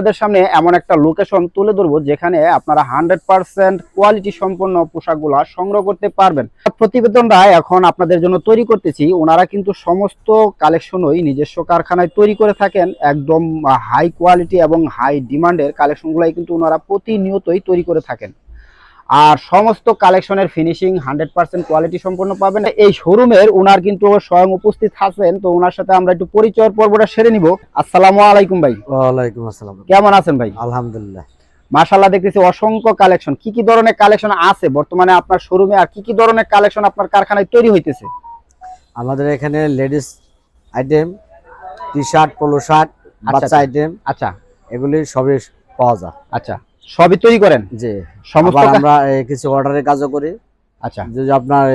আপনাদের সামনে এমন একটা লোকেশন তুলে ধরবো যেখানে আপনারা হান্ড্রেড পার্সেন্ট কোয়ালিটি সম্পন্ন পোশাকগুলা সংগ্রহ করতে পারবেন। প্রতিবেদনটা এখন আপনাদের জন্য তৈরি করতেছি। ওনারা কিন্তু সমস্ত কালেকশনই নিজস্ব কারখানায় তৈরি করে থাকেন। একদম হাই কোয়ালিটি এবং হাই ডিমান্ডের কালেকশনগুলাই কিন্তু ওনারা প্রতিনিয়তই তৈরি করে থাকেন। আর সমস্ত কালেকশনের ফিনিশিং হান্ড্রেড পার্সেন্ট কোয়ালিটি সম্পন্ন পাবেন। এই শোরুমের ওনার কিন্তু স্বয়ং উপস্থিত আছেন তো ওনার সাথে আমরা একটু পরিচয় পর্বটা সেরে নিব। আসসালামু আলাইকুম ভাই। ওয়ালাইকুম আসসালাম। কেমন আছেন ভাই? আলহামদুলিল্লাহ। মাশাল্লাহ দেখতেছি অসংখ্য কালেকশন। কি কি ধরনের কালেকশন আছে? বর্তমানে আপনার শোরুমে আর কি কি ধরনের কালেকশন আপনার কারখানায় তৈরি হইতেছে? আমাদের এখানে ladies item T shirt polo shirt বাচ্চা আচ্ছা। আইটেম আচ্ছা। এগুলি সবই পাওয়া যায়। আচ্ছা। সবই তৈরি করেন? যে সমস্ত আমরা কিছু অর্ডারের কাজও করি। আচ্ছা। যদি আপনার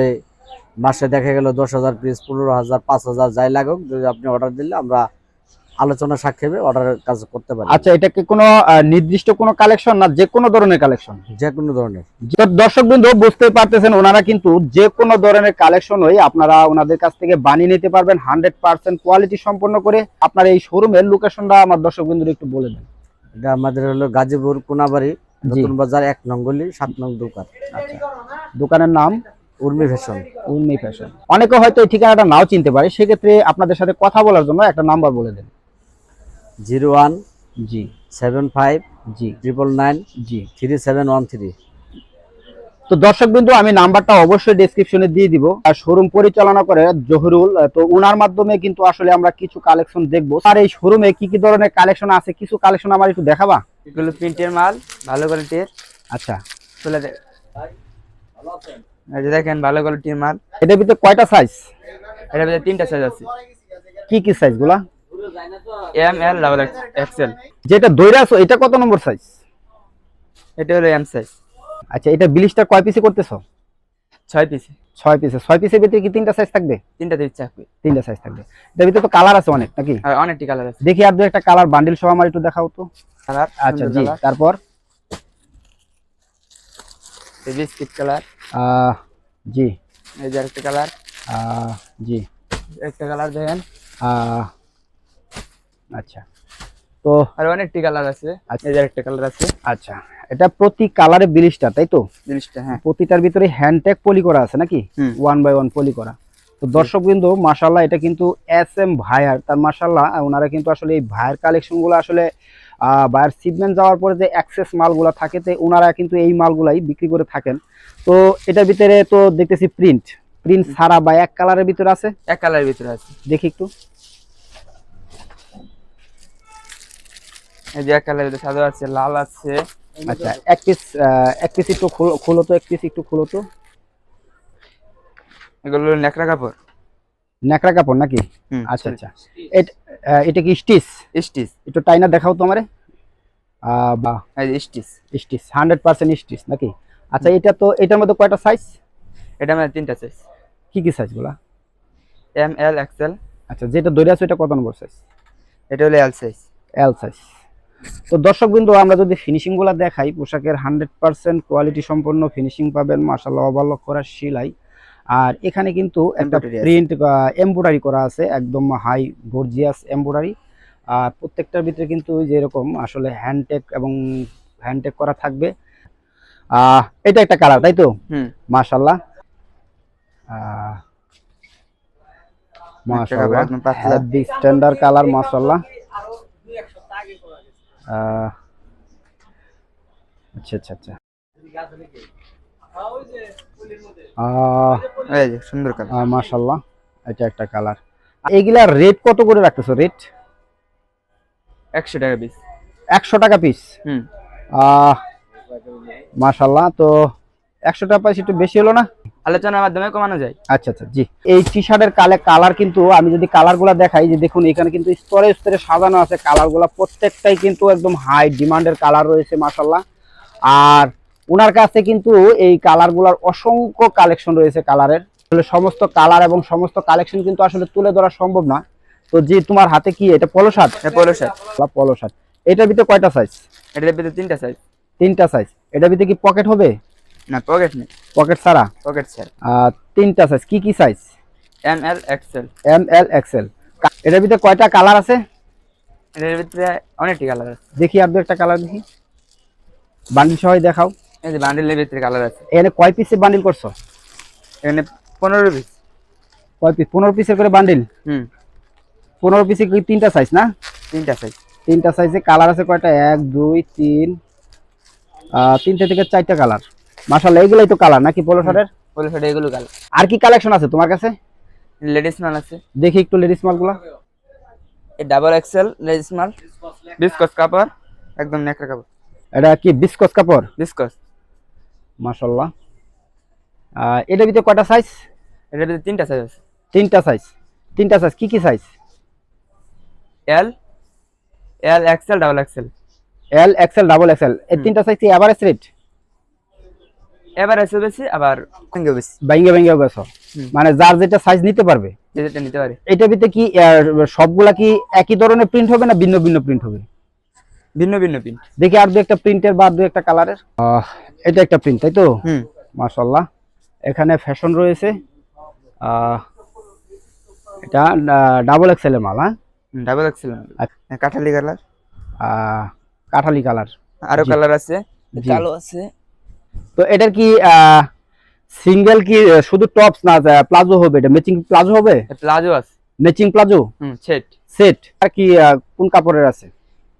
মাসে দেখা গেল দশ হাজার পিস পনেরো হাজার পাঁচ হাজার যাই লাগুক যদি আপনি অর্ডার দিলে আমরা আলোচনা সাক্ষেপে অর্ডারের কাজ করতে পারি। আচ্ছা এটা কি কোনো নির্দিষ্ট কোনো কালেকশন না যে কোনো ধরনের কালেকশন যে কোনো ধরনের। দর্শক বিন্দু বুঝতে পারতেছেন ওনারা কিন্তু যে কোনো ধরনের কালেকশন হয়ে আপনারা ওনাদের কাছ থেকে বানিয়ে নিতে পারবেন হান্ড্রেড পার্সেন্ট কোয়ালিটি সম্পন্ন করে আপনার এই শোরুমের লোকেশনটা আমার দর্শক বিন্দু একটু বলে দেন। এটা আমাদের হলো গাজীপুর কোনাবাড়ি নতুন বাজার এক নঙ্গলি সাত নং দোকান। আচ্ছা। দোকানের নাম? উর্মি ফ্যাশন। উর্মি ফ্যাশন। অনেকে হয়তো এই ঠিকানাটা নাও চিনতে পারে সেক্ষেত্রে আপনাদের সাথে কথা বলার জন্য একটা নাম্বার বলে দেন। জিরো ওয়ান জি। সেভেন ফাইভ জি। ট্রিপল নাইন জি। Three seven one three. তো দর্শক বিন্দু আমি নাম্বারটা অবশ্যই ডেসক্রিপশনে দিয়ে দিব। আর শোরুম পরিচালনা করে জহরুল তো ওনার মাধ্যমে কিন্তু আসলে আমরা কিছু কালেকশন দেখব। আর এই শোরুমে কি কি ধরনের কালেকশন আছে? কিছু কালেকশন আমার একটু দেখাবা? এগুলো প্রিন্টের মাল ভালো কোয়ালিটির আচ্ছা। তুলে দে। এই যে দেখেন ভালো কোয়ালিটির মাল। এটার ভিতরে কয়টা সাইজ এটার ভিতরে তিনটা সাইজ আছে। কি কি সাইজগুলা? এম এল ডাবল এক্সেল যেটা দৈরা আছো এটা কত নম্বর সাইজ এটা হলো এম সাইজ আচ্ছা এটা বিলিশটা কয় পিসে করতেছো? ছয় পিসে ছয় পিসে ছয় পিসের ভিতরে কি তিনটা সাইজ থাকবে? তিনটা দিয়ে চাকরি তিনটা সাইজ থাকবে। এটার ভিতরে তো কালার আছে অনেক নাকি? আর অনেকটি কালার আছে। দেখি আর দু একটা কালার বান্ডিল সহ আমার একটু দেখাও তো। কালার আচ্ছা জি তারপর? বিস্কিট কালার আহ, জি। এই যে একটা কালার জি। একটা কালার দেখেন আচ্ছা। তো আর অনেকটি কালার আছে। আচ্ছা। একটা কালার আছে। আচ্ছা এটা প্রতি কালারে বিলিশটা তাই তো? জিনিসটা হ্যাঁ। প্রতিটার ভিতরে হ্যান্ডটেক পলি করা আছে নাকি? ওয়ান বাই ওয়ান পলি করা। তো দর্শক বিন্দু মাসাল্লাহ এটা কিন্তু এস এম ভাইয়ার তার মাসাল্লাহ ওনারা কিন্তু আসলে এই ভাইয়ের কালেকশনগুলো আসলে আহ, ভাইয়ের সিগমেন্ট যাওয়ার পরে যে অ্যাক্সেস মালগুলো থাকে তো ওনারা কিন্তু এই মালগুলাই বিক্রি করে থাকেন। তো এটার ভিতরে তো দেখতেছি প্রিন্ট প্রিন্ট ছাড়া বা এক কালারের ভিতরে আছে? এক কালারের ভিতরে আছে। দেখি একটু। এই যে এক কালারের সাদা আছে লাল আছে। আচ্ছা এক পিস এক পিস একটু খোলো- তো এক পিস একটু খোলো তো। এগুলো নেকড়া কাপড়। ন্যাকড়া কাপড় নাকি? আচ্ছা আচ্ছা। এটা কি স্টিচ? স্টিচ। একটু টাইনা দেখাও তো আমারে। বা। এই stitch. Stitch hundred percent stitch নাকি? আচ্ছা এটা তো এটার মধ্যে কয়টা সাইজ এটা মানে তিনটা সাইজ কি কি সাইজগুলা? এম এল এক্সেল আচ্ছা যেটা দৈরে আছে এটা কত নম্বর সাইজ এটা হলো এল সাইজ এল সাইজ তো দর্শক বিন্দু আমরা যদি ফিনিশিংগুলা দেখাই পোশাকের হান্ড্রেড পার্সেন্ট কোয়ালিটি সম্পন্ন ফিনিশিং পাবেন মাসাল্লাহ অবালক করা সেলাই। আর এখানে কিন্তু একটা। প্রিন্ট এমব্রয়ডারি করা আছে একদম হাই গর্জিয়াস এমব্রয়ডারি আর প্রত্যেকটার ভিতরে কিন্তু ওই যে এরকম আসলে হ্যান্ডটেক এবং হ্যান্ডটেক করা থাকবে। এটা একটা কালার তাই তো? হুম। মাশাল্লাহ কাপড় স্ট্যান্ডার্ড কালার মাশাল্লাহ আচ্ছা আচ্ছা আচ্ছা। এই যে সুন্দর কালার এটা একটা কালার এগুলা রেট কত করে রাখতেছো রেট একশো টাকা পিস একশো টাকা পিস হুম। আহ মাশাল্লাহ তো একশো টাকা একটু বেশি হলো না? আলোচনার মাধ্যমে কমানো যায়। আচ্ছা আচ্ছা জি। এই টি শার্টের কালে কালার কিন্তু আমি যদি কালারগুলা দেখাই যে দেখুন এখানে কিন্তু স্তরে স্তরে সাজানো আছে কালারগুলা প্রত্যেকটাই কিন্তু একদম হাই ডিমান্ডের কালার রয়েছে মাসাল্লাহ আর ওনার কাছে কিন্তু এই কালারগুলার অসংখ্য কালেকশন রয়েছে কালারের আসলে সমস্ত কালার এবং সমস্ত কালেকশন কিন্তু আসলে তুলে ধরা সম্ভব না। তো জি তোমার হাতে কি এটা পলো শার্ট পলো শার্ট পলো শার্ট এটার ভিতরে কয়টা সাইজ এটার ভিতরে তিনটা সাইজ তিনটা সাইজ এটার ভিতরে কি পকেট হবে? না পকেট নেই। পকেট ছাড়া? পকেট ছাড়। তিনটা সাইজ কি কি size M L XL M L XL এটার ভিতরে কয়টা কালার আছে? এটার ভিতরে অনেকটি কালার আছে। দেখি আর একটা কালার দেখি। বান্ডিল সবাই দেখাও। এই যে বান্ডেলের ভিতরে কালার আছে। এখানে কয় পিসের বান্ডিল করছ? এখানে পনেরো পিস কয় পিস পনেরো পিসের করে বান্ডিল হুম। পনেরো পিসে কি তিনটা সাইজ না? তিনটা সাইজ তিনটা সাইজে কালার আছে কয়টা? এক দুই তিন তিনটে থেকে চারটা কালার মাসাল্লাহ এগুলাই তো কালার নাকি পোলো শার্টের বলে সেটা এগুলো কালার আর কি কালেকশন আছে তোমার কাছে? লেডিস মাল আছে। দেখি একটু লেডিস মালগুলা এই ডাবল এক্সেল লেডিস মাল বিস্কস কাপড় একদম নেকড়া কাপড়। এটা কি বিস্কস কাপড়? বিস্কস মাসাল্লাহ আহ, এটার ভিতরে কয়টা সাইজ এটা ভিতরে তিনটা সাইজ আছে। তিনটা সাইজ তিনটা সাইজ কি কি size L L XL double XL L XL double XL এই তিনটা সাইজ কি এভারেজ রেট এবার এসে বেশি আবার বেশি বাইঙ্গে বাইঙ্গে বেছো মানে যার যেটা সাইজ নিতে পারবে। যেটা নিতে পারে। এটার ভিতরে কি সবগুলা কি একই ধরনের প্রিন্ট হবে না ভিন্ন ভিন্ন প্রিন্ট হবে? ভিন্ন ভিন্ন প্রিন্ট দেখি আর দু একটা প্রিন্টের বা দু একটা কালারের এটা একটা প্রিন্ট তাই তো? হুম। মাশাল্লাহ এখানে ফ্যাশন রয়েছে। এটা ডাবল এক্সেলের মাল হ্যাঁ? ডাবল এক্সেল কাঠালি কালার আহ, কাঠালি কালার আরও কালার আছে কালো আছে। তো এটার কি সিঙ্গেল কি শুধু টপস না প্লাজো হবে এটা? ম্যাচিং প্লাজো হবে? প্লাজো আছে। Matching palazzo? হুম সেট সেট আর কি কোন কাপড়ের আছে?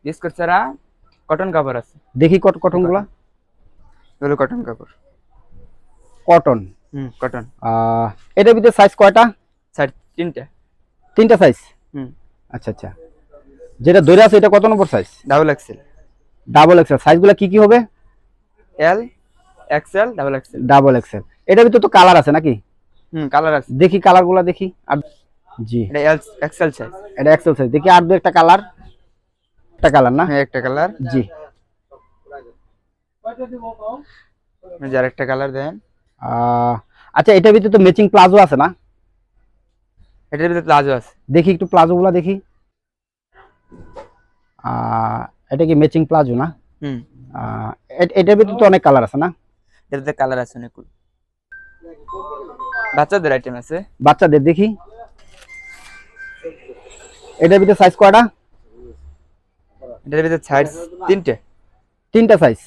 বিস্কুট ছাড়া কটন কাপড় আছে। দেখি কট কটনগুলা এগুলো কটন কাপড়। কটন হুম কটন এটার ভিতরে সাইজ কয়টা? সাইড তিনটা। তিনটা সাইজ হুম। আচ্ছা আচ্ছা। যেটা ধরে আছে এটা কত number size double XL double XL সাইজগুলো কি কি হবে? L XL double XL double XL এটার ভিতরে তো কালার আছে নাকি? হুম কালার আছে। দেখি কালারগুলো দেখি। আর জি। এটা এক্সেল সাইজ এটা এক্সেল সাইজ দেখি আর দু একটা কালার একটা কালার না? হ্যাঁ একটা কালার জি। যার একটা কালার দেন। আচ্ছা এটার ভিতরে তো ম্যাচিং প্লাজো আছে না? এটার ভিতরে প্লাজো আছে। দেখি একটু প্লাজোগুলো দেখি। এটা কি ম্যাচিং প্লাজো না? হুম। এটার ভিতরে তো অনেক কালার আছে না? এটার ভিতরে কালার আছে অনেকগুলো। বাচ্চাদের আইটেম আছে? বাচ্চাদের দেখি। এটার ভিতরে সাইজ কয়টা? এটার ভিতরে সাইজ তিনটে। তিনটা সাইজ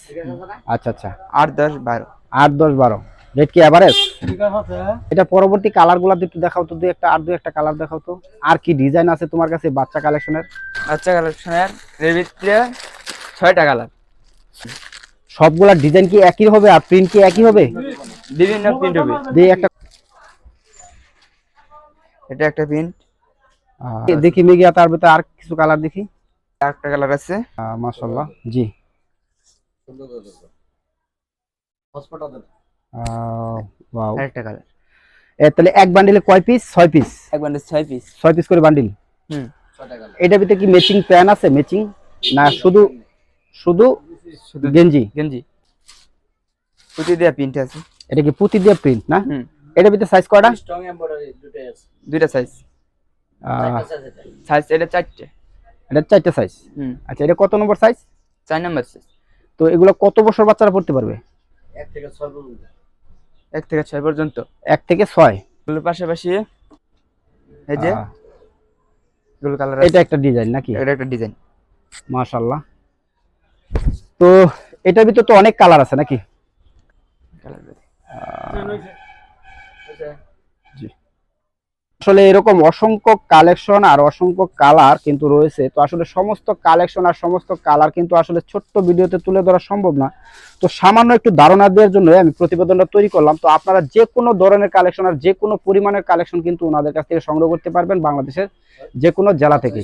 আচ্ছা আচ্ছা। আট দশ বারো। আট দশ বারো। রেট কি অ্যাভারেজ এটা পরবর্তী কালারগুলা একটু দেখাও তো দুই একটা আর দুই একটা কালার দেখাও তো। আর কি ডিজাইন আছে তোমার কাছে বাচ্চা কালেকশনের বাচ্চা কালেকশনের এর ভিতরে ছয়টা কালার সবগুলা ডিজাইন কি একই হবে আর প্রিন্ট কি একই হবে? বিভিন্ন প্রিন্ট হবে। দিয়ে একটা এটা একটা প্রিন্ট দেখি মেগিয়া তার ভিতরে আর কিছু কালার দেখি। একটা কালার আছে। মাশাল্লাহ জি। ওয়াও আরেকটা কালার তাহলে এক বান্ডিলে কয় পিস ছয় পিস এক বান্ডেল ছয় পিস ছয় পিস করে বান্ডিল হুম। এটার ভিতরে কি ম্যাচিং প্যান আছে? ম্যাচিং না শুধু শুধু গেঞ্জি। গেঞ্জি। পুঁতি দেওয়া প্রিন্ট আছে। এটা কি পুঁতি দিয়ে প্রিন্ট না? হুম। এটার ভিতরে সাইজ কয়টা? দুইটা সাইজ সাইজ এটা চারটে। এটা চারটে সাইজ হুম। আচ্ছা এটা কত নম্বর সাইজ চার নাম্বার সাইজ তো এগুলো কত বছর বাচ্চারা পড়তে পারবে? এক থেকে ছয় পর্যন্ত। এক থেকে ছয় এগুলোর পাশাপাশি এই যে এগুলো কালার এটা একটা ডিজাইন নাকি? এটা একটা ডিজাইন মাশাল্লাহ তো এটার ভিতরে তো অনেক কালার আছে নাকি? আসলে এরকম অসংখ্য কালেকশন আর অসংখ্য কালার কিন্তু রয়েছে। তো আসলে সমস্ত কালেকশন আর সমস্ত কালার কিন্তু আসলে ছোট্ট ভিডিওতে তুলে ধরা সম্ভব না। তো সামান্য একটু ধারণা দেওয়ার জন্য আমি প্রতিবেদনটা তৈরি করলাম। তো আপনারা যে কোনো ধরনের কালেকশন আর যে কোনো পরিমাণের কালেকশন কিন্তু ওনাদের কাছ থেকে সংগ্রহ করতে পারবেন বাংলাদেশের যে কোনো জেলা থেকে